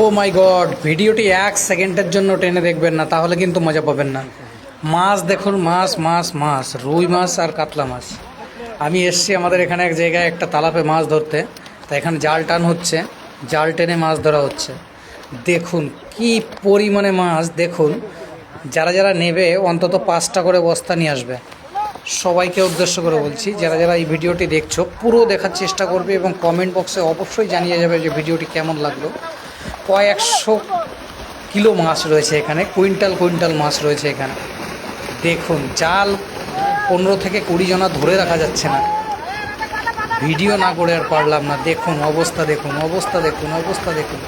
O my god, ভিডিওটি এক সেকেন্ডের জন্য টেনে দেখবেন না, তাহলে কিন্তু মজা পাবেন না। মাছ দেখুন, মাছ মাছ মাছ, রুই মাছ আর কাতলা মাছ। আমি এসছি আমাদের এখানে এক জায়গায় একটা তালাপে মাছ ধরতে, তা এখানে জাল টান হচ্ছে, জাল টেনে মাছ ধরা হচ্ছে। দেখুন কি পরিমাণে মাছ, দেখুন। যারা যারা নেবে, অন্তত পাঁচটা করে বস্তা নিয়ে আসবে। সবাইকে উদ্দেশ্য করে বলছি, যারা যারা এই ভিডিওটি দেখছ, পুরো দেখার চেষ্টা করবে এবং কমেন্ট বক্সে অবশ্যই জানিয়ে যাবে যে ভিডিওটি কেমন লাগল। কয়েকশো কিলো মাছ রয়েছে এখানে, কুইন্টাল কুইন্টাল মাছ রয়েছে এখানে। দেখুন জাল পনেরো থেকে কুড়ি জনা ধরে রাখা যাচ্ছে না। ভিডিও না করে আর পারলাম না। দেখুন, অবস্থা দেখুন অবস্থা দেখুন অবস্থা দেখুন।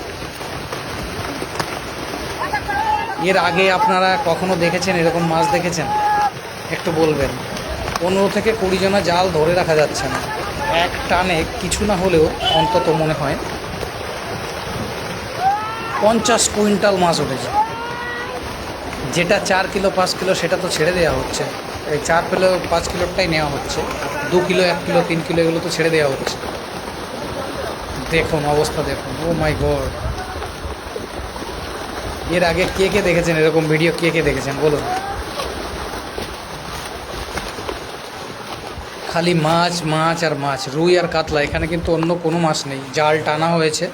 এর আগে আপনারা কখনো দেখেছেন, এরকম মাছ দেখেছেন? একটু বলবেন। পনেরো থেকে কুড়ি জনা জাল ধরে রাখা যাচ্ছে না। এক টানে কিছু না হলেও অন্তত মনে হয় পঞ্চাশ কুইন্টাল মাছ উঠেছে। যেটা চার কিলো, পাঁচ কিলো, সেটা তো ছেড়ে দেওয়া হচ্ছে। এই চার কিলো, পাঁচ কিলোটাই নেওয়া হচ্ছে। দু কিলো, এক কিলো, তিন কিলো এগুলো তো ছেড়ে দেওয়া হচ্ছে। দেখুন অবস্থা, দেখুন। ও মাই গড এর আগে কে কে দেখেছেন এরকম ভিডিও কে কে দেখেছেন? বলুন। খালি মাছ মাছ আর মাছ। রুই আর কাতলা, এখানে কিন্তু অন্য কোনো মাছ নেই। জাল টানা হয়েছে।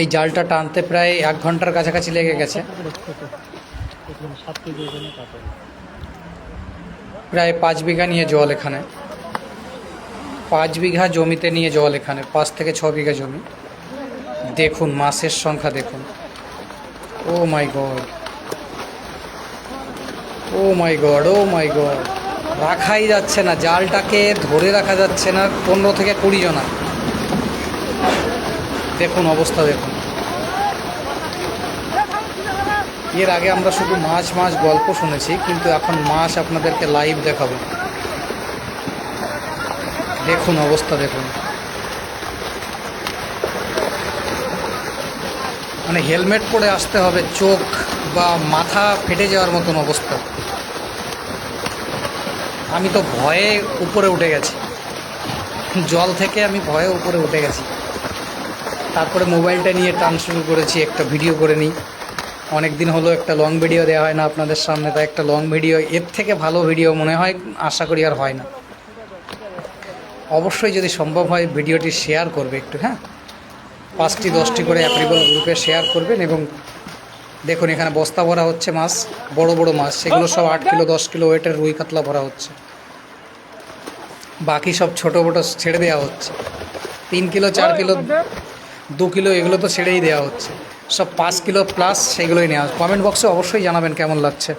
এই জালটা টানতে প্রায় এক ঘণ্টার কাছাকাছি লেগে গেছে। প্রায় পাঁচ বিঘা নিয়ে জল এখানে। পাঁচ বিঘা জমিতে নিয়ে জল এখানে, পাঁচ থেকে ছ বিঘা জমি। দেখুন মাছের সংখ্যা দেখুন। ও my god. Oh my god, oh my god. রাখাই যাচ্ছে না, জালটাকে ধরে রাখা যাচ্ছে না, পনেরো থেকে কুড়ি জনা। দেখুন অবস্থা দেখুন। এর আগে আমরা শুধু মাছ মাছ গল্প শুনেছি, কিন্তু এখন মাছ আপনাদেরকে লাইভ দেখাবো। দেখুন অবস্থা দেখুন। মানে হেলমেট পরে আসতে হবে, চোখ বা মাথা ফেটে যাওয়ার মতন অবস্থা। আমি তো ভয়ে উপরে উঠে গেছি। জল থেকে আমি ভয়ে উপরে উঠে গেছি। তারপরে মোবাইলটা নিয়ে টান শুরু করেছি, একটা ভিডিও করে নিই। অনেক দিন হলো একটা লং ভিডিও দেওয়া হয় না আপনাদের সামনে, তাই একটা লং ভিডিও, এর থেকে ভালো ভিডিও মনে হয়, আশা করি আর হয় না। অবশ্যই যদি সম্ভব হয়, ভিডিওটি শেয়ার করবে একটু হ্যাঁ? পাঁচটি, দশটি করে অ্যাপ্রিবল গ্রুপে শেয়ার করবেন এবং দেখুন, এখানে বস্তা ভরা হচ্ছে মাছ, বড় বড় মাছ। সেগুলো সব আট কিলো, দশ কিলো ওয়েটের রুই কাতলা ভরা হচ্ছে। বাকি সব ছোটো মোটো ছেড়ে দেওয়া হচ্ছে। তিন কিলো, চার কিলো দু কিলো এগুলো তো ছেড়েই দেওয়া হচ্ছে। সব পাঁচ কিলো প্লাস সেগুলোই নেওয়া কমেন্ট বক্সে অবশ্যই জানাবেন কেমন লাগছে।